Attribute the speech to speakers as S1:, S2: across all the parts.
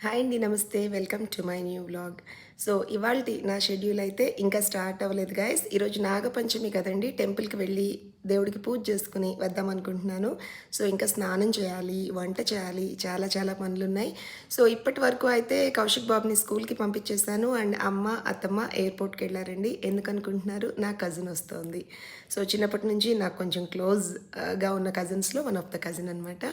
S1: Hi అండి నమస్తే welcome to my new vlog So ఇవాళ నా షెడ్యూల్ అయితే ఇంకా స్టార్ట్ అవ్వలేదు గాయస్ ఈరోజు నాగపంచమి కదండి. టెంపుల్కి వెళ్ళి దేవుడికి పూజ చేసుకుని వద్దాం అనుకుంటున్నాను. సో ఇంకా స్నానం చేయాలి వంట చేయాలి చాలా చాలా పనులు ఉన్నాయి సో ఇప్పటి వరకు అయితే కౌశిక్ బాబుని స్కూల్కి పంపించేశాను అండ్ అమ్మ అత్తమ్మ ఎయిర్పోర్ట్కి వెళ్ళారండి. ఎందుకనుకుంటున్నారు నా కజిన్ వస్తుంది. సో చిన్నప్పటి నుంచి నాకు కొంచెం క్లోజ్గా uh, ఉన్న కజిన్స్లో వన్ ఆఫ్ ద కజిన్ అనమాట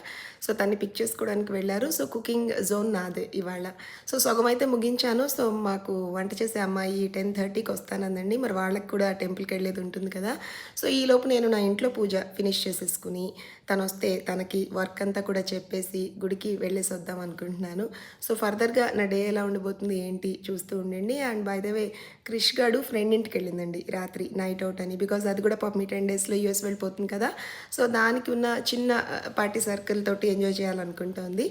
S1: సో తన్ని పిక్ చేసుకోవడానికి వెళ్ళారు. సో కుకింగ్ జోన్ నాదే ఇవాళ. సో సగం అయితే ముగించాను. సో మాకు వంట చేసే అమ్మాయి టెన్ థర్టీకి వస్తానందండి. మరి వాళ్ళకి కూడా టెంపుల్కి వెళ్ళేది ఉంటుంది కదా. సో ఈ లోపు నేను నా ఇంట్లో పూజ ఫినిష్ చేసేసుకుని తను వస్తే తనకి వర్క్ అంతా కూడా చెప్పేసి గుడికి వెళ్ళేసి వద్దాం అనుకుంటున్నాను. సో ఫర్దర్గా నా డే ఎలా ఉండిపోతుంది ఏంటి చూస్తూ ఉండండి. And by the way Krish గాడు ఫ్రెండ్ ఇంటికి వెళ్ళిందండి రాత్రి నైట్ అవుట్ అని. బికాజ్ అది కూడా పాపం ఈ టెన్ డేస్లో యూఎస్ వెళ్ళిపోతుంది కదా. సో దానికి ఉన్న చిన్న పార్టీ సర్కిల్ తోటి ఎంజాయ్ చేయాలనుకుంటోంది.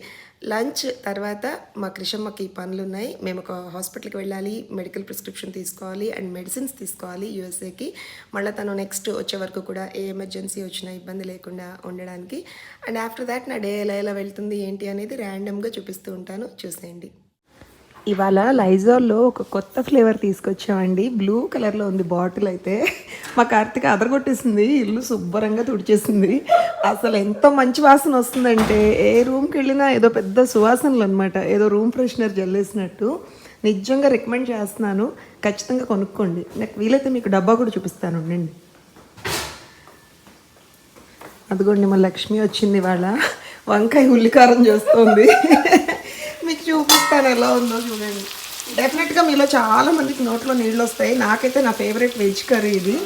S1: లంచ్ తర్వాత మా క్రిషమ్మకి పనులు ఉన్నాయి మేము ఒక హాస్పిటల్కి వెళ్ళాలి మెడికల్ ప్రిస్క్రిప్షన్ తీసుకోవాలి అండ్ మెడిసిన్స్ తీసుకోవాలి యూఎస్ఏకి. మళ్ళీ తను నెక్స్ట్ వచ్చే వరకు కూడా ఏ ఎమర్జెన్సీ వచ్చినా ఇబ్బంది లేకుండా ఉండడానికి. అండ్ ఆఫ్టర్ దాట్ నా డే ఎలా ఎలా వెళ్తుంది ఏంటి అనేది ర్యాండమ్గా చూపిస్తూ ఉంటాను. చూసేయండి. ఇవాళ లైజాల్లో ఒక కొత్త ఫ్లేవర్ తీసుకొచ్చామండి. బ్లూ కలర్లో ఉంది బాటిల్ అయితే. మా కార్తీక అదరగొట్టేసింది. ఇల్లు శుభ్రంగా తుడిచేసింది. అసలు ఎంత మంచి వాసన వస్తుందంటే ఏ రూమ్కి వెళ్ళినా ఏదో పెద్ద సువాసనలు అనమాట ఏదో రూమ్ ఫ్రెషనర్ జల్లేసినట్టు నిజంగా రికమెండ్ చేస్తున్నాను. ఖచ్చితంగా కొనుక్కోండి. నాకు వీలైతే మీకు డబ్బా కూడా చూపిస్తాను. ఉండండి. అదిగోండి మా లక్ష్మి వచ్చింది ఇవాళ. వంకాయ ఉల్లికారం చేస్తుంది. చూపిస్తాను ఎలా ఉందో చూడండి. డెఫినెట్గా మీలో చాలా మందికి నోట్లో నీళ్ళు వస్తాయి. నాకైతే నా ఫేవరెట్ వెజ్ కర్రీ ఇది.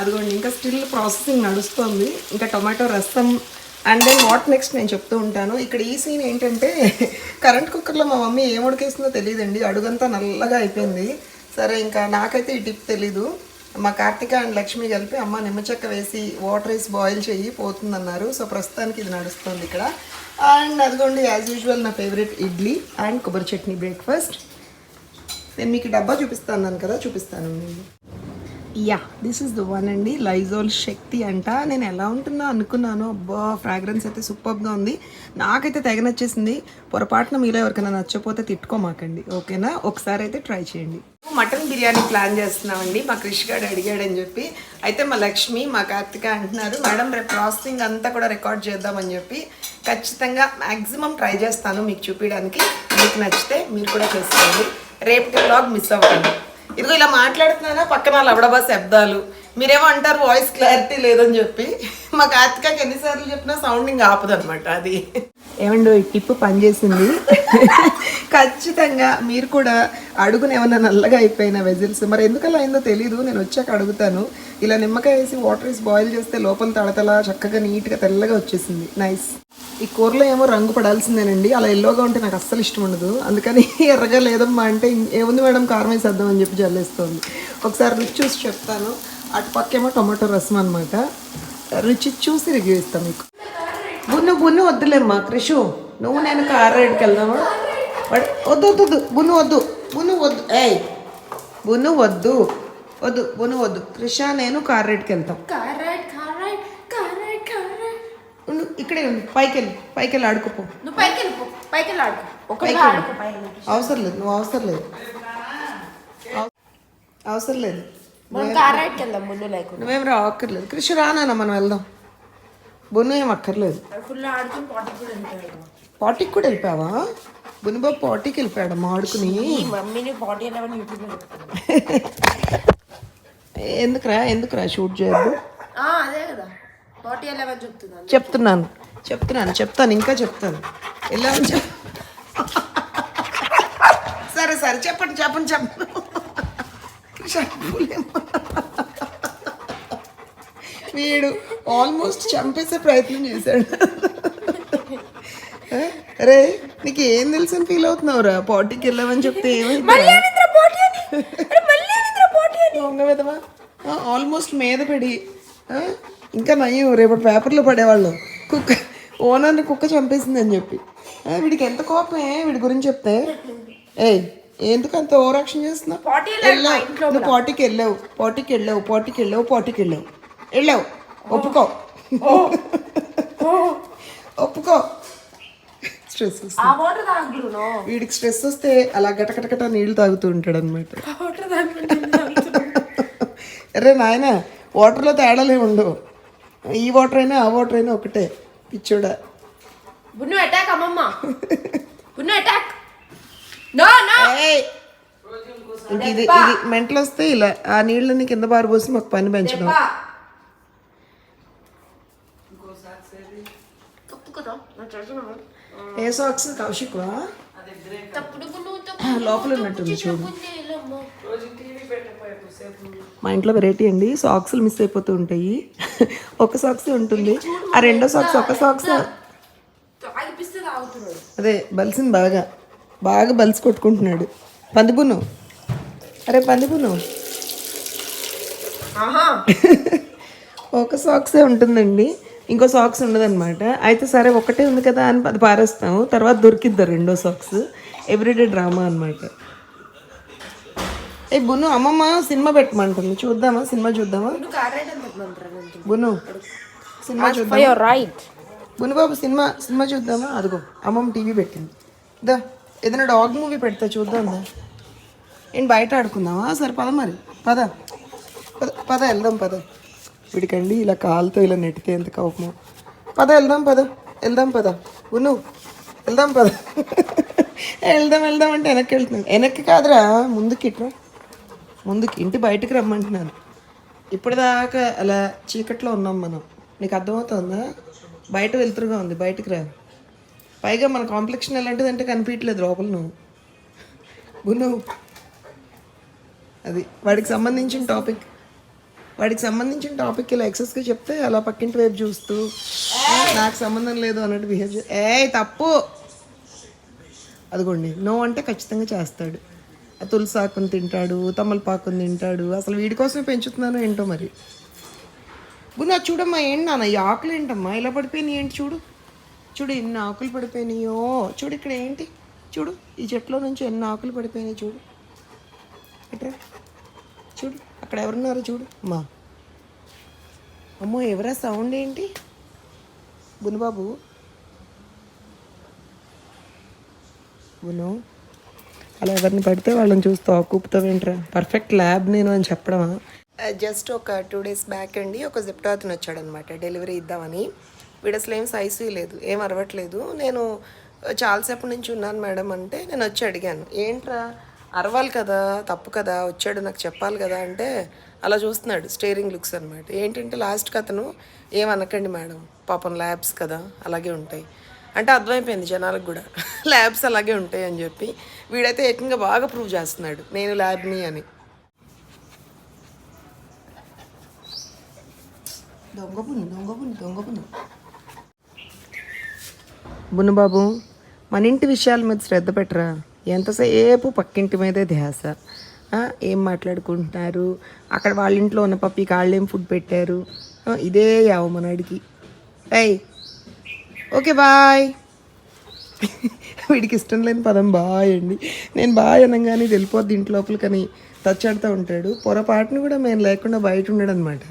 S1: అదిగోండి ఇంకా స్టిల్ ప్రాసెసింగ్ నడుస్తుంది. ఇంకా టొమాటో రసం. అండ్ దెన్ వాట్ నెక్స్ట్ నేను చెప్తూ ఉంటాను. ఇక్కడ ఈ సీన్ ఏంటంటే కరెంట్ కుక్కర్లో మా మమ్మీ ఏం ఉడికేస్తుందో తెలియదండి అడుగంతా నల్లగా అయిపోయింది. సరే ఇంకా నాకైతే ఈ టిప్ తెలీదు. మా కార్తిక అండ్ లక్ష్మి కలిపి అమ్మ నిమ్మచెక్క వేసి వాటర్ వేసి బాయిల్ చేయి పోతుందన్నారు. సో ప్రస్తుతానికి ఇది నడుస్తుంది ఇక్కడ. అండ్ అదిగోండి యాజ్ యూజువల్ నా ఫేవరెట్ ఇడ్లీ అండ్ కొబ్బరి చట్నీ బ్రేక్ఫాస్ట్ నేను మీకు డబ్బా చూపిస్తాను కదా చూపిస్తాను నేను. Yeah this is the one అండి లైజోల్ శక్తి అంట. నేను ఎలా ఉంటుందో అనుకున్నాను. అబ్బా ఫ్రాగ్రెన్స్ అయితే సూపర్గా ఉంది. నాకైతే తెగ నచ్చేసింది. పొరపాటున మీలో ఎవరికైనా నచ్చకపోతే తిట్టుకోమాకండి ఓకేనా? ఒకసారి అయితే ట్రై చేయండి. మటన్ బిర్యానీ ప్లాన్ చేస్తున్నామండి. మా క్రిష్ గారు అడిగాడని చెప్పి అయితే మా లక్ష్మి మా కార్తిక అంటున్నారు మేడం రేపు ప్రాసెసింగ్ అంతా కూడా రికార్డ్ చేద్దామని చెప్పి ఖచ్చితంగా మ్యాక్సిమం ట్రై చేస్తాను మీకు చూపించడానికి మీకు నచ్చితే మీరు కూడా చేసుకోండి. రేపటి బ్లాగ్ మిస్ అవ్వండి ఇదిగో ఇలా మాట్లాడుతున్నానా? పక్కన లబడబా శబ్దాలు. మీరేమో అంటారు వాయిస్ క్లారిటీ లేదని చెప్పి. మా కార్తికకి ఎన్నిసార్లు చెప్పినా సౌండింగ్ ఆపదనమాట అది. ఏమండో ఈ టిప్ పనిచేసింది. ఖచ్చితంగా మీరు కూడా అడుగున ఏమన్నా నల్లగా అయిపోయిన వెజిల్స్ మరి ఎందుకలా అయిందో తెలీదు నేను వచ్చాక అడుగుతాను. ఇలా నిమ్మకాయ వేసి వాటర్ వేసి బాయిల్ చేస్తే లోపల తడతలా చక్కగా నీట్గా తెల్లగా వచ్చేసింది. నైస్ ఈ కూరలో ఏమో రంగు పడాల్సిందేనండి. అలా ఎల్లోగా ఉంటే నాకు అస్సలు ఇష్టం ఉండదు. అందుకని ఎర్రగా లేదమ్మా అంటే ఏముంది మేడం కారం వేసేద్దాం అని చెప్పి జల్లేస్తుంది. ఒకసారి రుచి చూసి చెప్తాను. అటు పక్కేమో టొమాటో రసం అనమాట రుచి చూసి రివ్యూ ఇస్తాం మీకు. బున్ను బున్ను వద్దులేమ్మా క్రిషు నువ్వు నేను కార్ రైడ్కి వెళ్దామా? వద్దు వద్దు వద్దు బున్ను వద్దు బున్ను వద్దు ఏయ్ బున్ను వద్దు వద్దు బున్ను వద్దు. క్రిష నేను కార్ రైడ్కి వెళ్తాం. ఇక్కడే ఉండు పైకి వెళ్ళి పైకి వెళ్ళి ఆడుకోపో.
S2: నువ్వు పైకి వెళ్ళిపో పైకి వెళ్ళి ఆడుకో
S1: పైకి. అవసరం లేదు నువ్వు అవసరం లేదు. అవ- అవసరం లేదు.
S2: మనం కార్ రైడ్కి వెళ్దాం ముందు లేకుండా.
S1: నువ్వేం రా అక్కర్లేదు కృషి రానా మనం వెళ్దాం. బున్ను ఏం అక్కర్లేదు.
S2: ఫుల్ ఆడుకుని పాట కూడా వెళ్తాడు
S1: పాటికి కూడా వెళ్ళిపోయావా? బున్నుబాబు పాటికి వెళ్ళిపోయాడు ఆడుకుని.
S2: ఈ మమ్మీని పాటి వెళ్ళమని యూట్యూబ్లో
S1: ఎందుకురా ఎందుకురా షూట్ చేయొద్దు?
S2: అదే కదా. పాటి వెళ్ళమని చెప్తున్నాను.
S1: చెప్తున్నాను. చెప్తున్నాను. చెప్తాను. ఇంకా చెప్తాను. వెళ్ళామని చెప్ సరే సరే. చెప్పండి చెప్పండి చెప్పండి. వీడు ఆల్మోస్ట్ చంపేసే ప్రయత్నం చేశాడు. రే నీకు ఏం తెలుసు ఫీల్ అవుతున్నావురా పార్టీకి వెళ్ళామని చెప్తే ఏమైంది ఆల్మోస్ట్ మీద పడి ఇంకా నయ్యం రేపటి పేపర్లో పడేవాళ్ళు. కుక్క ఓనర్ని కుక్క చంపేసిందని చెప్పి. వీడికి ఎంత కోపమే? వీడి గురించి చెప్తే. ఏయ్ ఎందుకు అంత ఓవర్ యాక్షన్ చేస్తున్నావు వెళ్ళావు. నువ్వు పార్టీకి వెళ్ళావు. పార్టీకి వెళ్ళావు పార్టీకి వెళ్ళావు పార్టీకి వెళ్ళావు. వెళ్ళావు. ఒప్పుకో. ఒప్పుకో. స్ట్రెస్ వీడికి స్ట్రెస్ వస్తే అలా గటగటగట నీళ్ళు తాగుతూ ఉంటాడు అనమాట అరే నాయన వాటర్లో తేడాలే ఉండవు ఈ వాటర్ అయినా ఆ వాటర్ అయినా ఒకటే. పిచ్చోడా.
S2: బున్ను అటాక్ అమ్మమ్మ. బున్ను అటాక్ నో నో
S1: ఏయ్! ఇంక ఇది ఇది మెంటలు వస్తే ఇలా ఆ నీళ్ళని కింద పారబోసి మాకు పని పెంచడం. ఏ సాక్స్ కౌశిక్వా? లోపల ఉన్నట్టుంది చూడు. మా ఇంట్లో వెరైటీ అండి. సాక్స్లు మిస్ అయిపోతూ ఉంటాయి. ఒక సాక్స్ ఉంటుంది. ఆ రెండో సాక్స్ ఒక సాక్స్ అదే బలిసింది బాగా. బాగా బలిసి కొట్టుకుంటున్నాడు. పందిపును అరే పందిపును
S2: ఆహా.
S1: ఒక సాక్సే ఉంటుందండి. ఇంకో సాక్స్ ఉండదన్నమాట. అయితే సరే ఒకటే ఉంది కదా అని అది పారేస్తాము. తర్వాత దొరికిద్దా రెండో సాక్స్. ఎవ్రీడే డ్రామా అనమాట ఏ బును అమ్మమ్మ సినిమా పెట్టమంటుంది. చూద్దామా? సినిమా చూద్దామా? బును సినిమా చూద్దాం
S2: రైట్
S1: బును బాబు సినిమా సినిమా చూద్దామా? అదిగో అమ్మమ్మ టీవీ పెట్టింది. దా. ఏదైనా డాగ్ మూవీ పెడతా చూద్దాం ఏంటి బయట ఆడుకుందామా? సరే పద మరి. పద. పద పద వెళ్దాం పద. వీడికండి ఇలా కాలుతో ఇలా నెట్టితే ఎంత కోపమో. పద వెళ్దాం పద. వెళ్దాం పద. ఉను వెళ్దాం పద. వెళ్దాం వెళ్దాం అంటే వెనక్కి వెళ్తున్నాను. వెనక్కి కాదురా ముందుకి ఇట్లా ముందుకి ఇంటి బయటకు రమ్మంటున్నాను. ఇప్పటిదాకా అలా చీకట్లో ఉన్నాం మనం. నీకు అర్థమవుతుందా? బయట వెళ్తురుగా ఉంది బయటకు రా. పైగా మన కాంప్లెక్షన్ ఎలాంటిదంటే కనిపించట్లేదు లోపల నువ్వు. బును అది వాడికి సంబంధించిన టాపిక్. వాడికి సంబంధించిన టాపిక్ ఇలా ఎక్సెస్గా చెప్తే అలా పక్కింటి వైపు చూస్తూ నాకు సంబంధం లేదు అన్నట్టు బిహేవ్ ఏ తప్పు. అదిగోండి నో అంటే ఖచ్చితంగా చేస్తాడు. ఆ తులసి తింటాడు తమలపాకుని తింటాడు. అసలు వీడి కోసమే పెంచుతున్నాను ఏంటో మరి. గున్నా చూడమ్మా ఏంటి నాన్న ఈ ఆకులు ఏంటమ్మా? ఇలా పడిపోయినాయి ఏంటి చూడు. చూడు ఎన్ని ఆకులు పడిపోయినాయో. చూడు ఇక్కడ ఏంటి? చూడు ఈ చెట్లో నుంచి ఎన్ని ఆకులు పడిపోయినాయి చూడు. ఇట్రా చూడు అక్కడ ఎవరున్నారో చూడు. అమ్మా అమ్మో ఎవరా సౌండ్ ఏంటి? బునుబాబు? బును? అలా ఎవరిని పడితే వాళ్ళని చూస్తూ కూపుతావేంట్రా పర్ఫెక్ట్ ల్యాబ్ నేను అని చెప్పడమా? జస్ట్ ఒక టూ డేస్ బ్యాక్ అండి ఒక జిప్టో అతను వచ్చాడనమాట డెలివరీ ఇద్దామని. వీడు అసలు ఏం సైజు లేదు ఏం అరవట్లేదు. నేను చాలాసేపు నుంచి ఉన్నాను మేడం అంటే నేను వచ్చి అడిగాను ఏంట్రా అరవాలి కదా తప్పు కదా వచ్చాడు నాకు చెప్పాలి కదా అంటే అలా చూస్తున్నాడు స్టేరింగ్ లుక్స్ అనమాట ఏంటంటే లాస్ట్కి అతను ఏమనకండి మేడం పాపం ల్యాబ్స్ కదా అలాగే ఉంటాయి. అంటే అర్థమైపోయింది జనాలకు కూడా ల్యాబ్స్ అలాగే ఉంటాయి అని చెప్పి. వీడైతే ఏకంగా బాగా ప్రూవ్ చేస్తున్నాడు నేను ల్యాబ్ని అని. దొంగ పున్ను దొంగ దొంగ బున్నబాబు మన ఇంటి విషయాల మీద శ్రద్ధ పెట్టరా? ఎంతసేపు పక్కింటి మీదే ధ్యాస? ఏం మాట్లాడుకుంటున్నారు? అక్కడ వాళ్ళ ఇంట్లో ఉన్న పప్పికి వాళ్ళు ఏం ఫుడ్ పెట్టారు ఇదే యావ మనడికి ఏయ్ ఓకే బాయ్. వీడికి ఇష్టం లేని పదం బాయ్ అండి. నేను బాయ్ అనగానే వెళ్ళిపోద్ది ఇంటి లోపలికని తచ్చాడుతూ ఉంటాడు. పొరపాటును కూడా మేము లేకుండా బయట ఉండడు అనమాట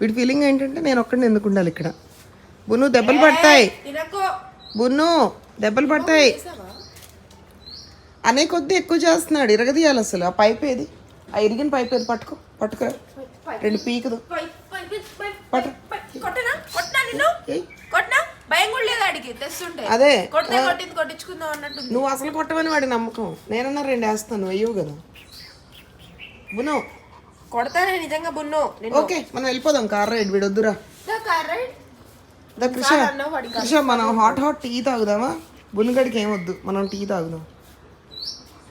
S1: వీడి ఫీలింగ్ ఏంటంటే నేను ఒక్కడిని ఎందుకు ఉండాలి ఇక్కడ? బును దెబ్బలు పడతాయి. బున్ను దెబ్బలు పడతాయి. అనే కొద్దీ ఎక్కువ చేస్తున్నాడు ఇరగదీయాలి అసలు. ఆ పైప్ ఏది? ఆ ఇరిగిన పైప్ ఏది? పట్టుకో పట్టుకో. రెండు పీకదు. అదే. నువ్వు అసలు కొట్టమని వాడి నమ్మకం. నేనన్నా రెండు వేస్తాను వెయ్యవు కదా. బును
S2: కొడతానే నిజంగా బున్ను
S1: ఓకే మనం వెళ్ళిపోదాం. Car ride వీడొద్దురా.
S2: Car ride.
S1: దా కృష
S2: అన్నావు వాడికి
S1: కృష మనం హాట్ హాట్ టీ తాగుదామా? బున్నుగడికి ఏమొద్దు మనం టీ తాగుదాం.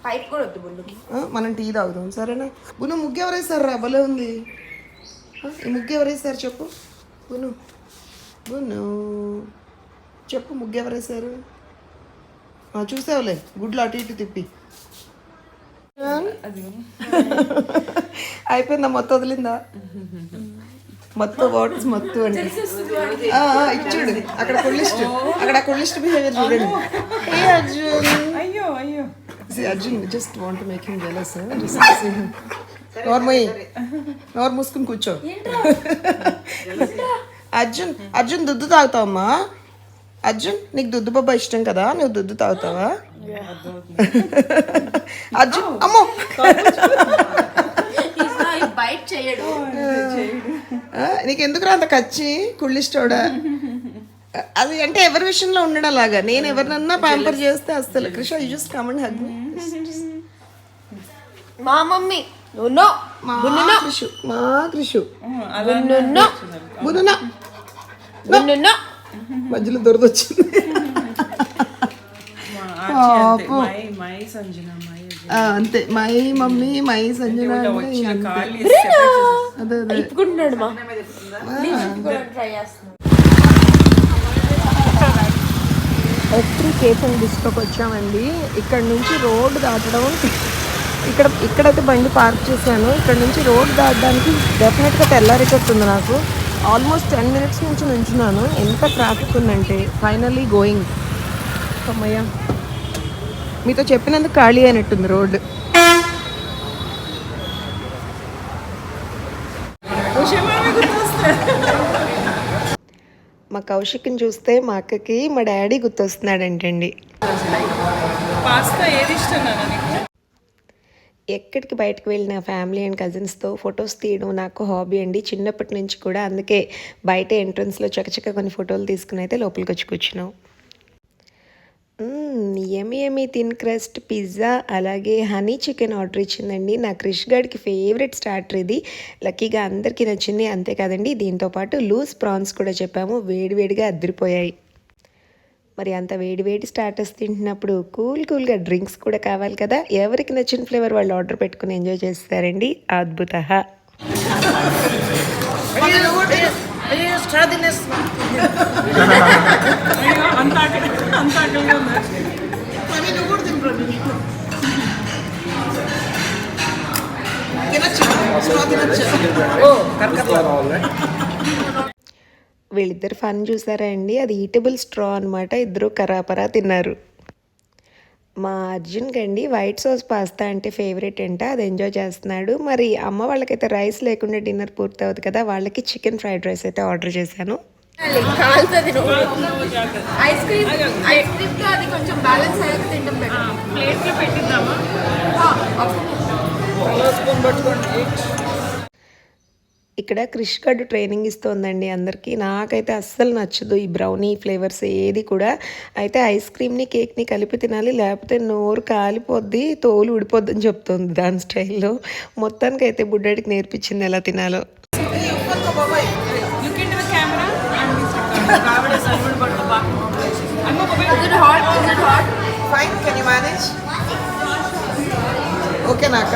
S2: పైప్ కూడా వద్దు
S1: ఆ, మనం టీ తాగుదాం సరేనా? బును ముగ్గు ఎవరేసారు రా భలే ఉంది. ఈ ముగ్గు ఎవరేసారు చెప్పు? బును బును. చెప్పు ముగ్గు ఎవరేసారు చూసావులే గుడ్లు అటు ఇటు తిప్పి? అయిపోయిందా? మొత్తం వదిలిందా? మొత్తం వాట్స్ మొత్తం అంటే ఆ, ఇచ్చుడు అక్కడ కుళ్ళిస్ట్ అక్కడ కుళ్ళిస్ట్ బిహేవియర్ చూడండి. ఏ అర్జున్?
S3: అయ్యో అయ్యో.
S1: To make him jealous. Huh? Just see him. నోర్మయ్యి నోరు మూసుకుని కూర్చో. అర్జున్ అర్జున్ దుద్దు తాగుతావమ్మా? అర్జున్ నీకు దుద్దు బాబా ఇష్టం కదా నువ్వు దుద్దు తాగుతావా? అర్జున్ అమ్మో!
S2: బయట చేయడు.
S1: ఆ, నీకెందుకు అంత కచ్చి కుళ్ళిష్టోడా? అది అంటే ఎవరి విషయంలో ఉండడం అలాగా? నేను ఎవరినన్నా ప్యాంపర్ చేస్తే అసలు Krishna you just come and hug
S2: మా మమ్మీ. నువ్వు
S1: మా కృషు మా కృషు మధ్యలో దొరదొచ్చింది.
S3: మై మై సంజన మై
S1: అంతే. మై మమ్మీ మై సంజన అదే అదే.
S2: ఇప్పుకుంటున్నాడు మా.
S1: ఎత్రి డిస్ట్రోకి వచ్చామండి. ఇక్కడ నుంచి రోడ్ దాటడం ఇక్కడ ఇక్కడైతే బండి పార్క్ చేశాను. ఇక్కడ నుంచి రోడ్ దాటడానికి డెఫినెట్గా తెల్లారికొస్తుంది నాకు. ఆల్మోస్ట్ టెన్ మినిట్స్ నుంచి నుంచున్నాను. ఎంత ట్రాఫిక్ ఉందంటే ఫైనల్లీ గోయింగ్. అమ్మయ్య. మీతో చెప్పినందుకు ఖాళీ అయినట్టుంది రోడ్ మా కౌశిక్ని చూస్తే మా అక్కకి మా డాడీ గుర్తొస్తున్నాడంటండి.
S3: పాస్తా ఏది ఇష్టం నాన్న నీకు?
S1: ఎక్కడికి బయటకు వెళ్ళిన ఫ్యామిలీ అండ్ కజిన్స్తో ఫొటోస్ తీయడం నాకు హాబీ అండి. చిన్నప్పటి నుంచి కూడా అందుకే బయట ఎంట్రన్స్లో చకచక కొన్ని ఫోటోలు తీసుకుని అయితే లోపలికి వచ్చి కూర్చున్నాం. ఎమి ఎమి థిన్ క్రస్ట్ పిజ్జా అలాగే హనీ చికెన్ ఆర్డర్ ఇచ్చిందండి. నా క్రిష్ గడ్కి ఫేవరెట్ స్టార్టర్ ఇది. లక్కీగా అందరికీ నచ్చింది. అంతే కాదండి దీంతోపాటు లూజ్ ప్రాన్స్ కూడా చెప్పాము. వేడివేడిగా అద్దరిపోయాయి. మరి అంత వేడివేడి స్టార్టర్స్ తింటున్నప్పుడు కూల్ కూల్గా డ్రింక్స్ కూడా కావాలి కదా? ఎవరికి నచ్చిన ఫ్లేవర్ వాళ్ళు ఆర్డర్ పెట్టుకుని ఎంజాయ్ చేస్తారండి? అద్భుత
S3: అంత
S1: వీళ్ళిద్దరు ఫన్ చూసారా అండి? అది ఈటబుల్ స్ట్రా అనమాట ఇద్దరు కరాపరా తిన్నారు. మా అర్జున్కి అండి వైట్ సాస్ పాస్తా అంటే ఫేవరెట్ అంట. అది ఎంజాయ్ చేస్తున్నాడు. మరి అమ్మ వాళ్ళకైతే రైస్ లేకుండా డిన్నర్ పూర్తవుతుంది కదా వాళ్ళకి చికెన్ ఫ్రైడ్ రైస్ అయితే ఆర్డర్ చేశాను.
S2: కాలుతుంది నువ్వు. ఐస్ క్రీమ్ ఐస్ క్రీమ్తో అది కొంచెం బ్యాలెన్స్ అయ్యాక తింటాం బెటర్
S3: ప్లేట్లో పెట్టిద్దామా? స్పూన్ పట్టుకోండి.
S1: ఇక్కడ క్రిష్ గడ్డు ట్రైనింగ్ ఇస్తోందండి అందరికీ. నాకైతే అస్సలు నచ్చదు ఈ బ్రౌనీ ఫ్లేవర్స్ ఏది కూడా. అయితే ఐస్ క్రీమ్ని కేక్ని కలిపి తినాలి లేకపోతే నోరు కాలిపోద్ది తోలు ఊడిపోద్ది అని చెప్తుంది దాని స్టైల్లో. మొత్తానికి అయితే బుడ్డడికి నేర్పించింది ఎలా తినాలో. ఓకే నాక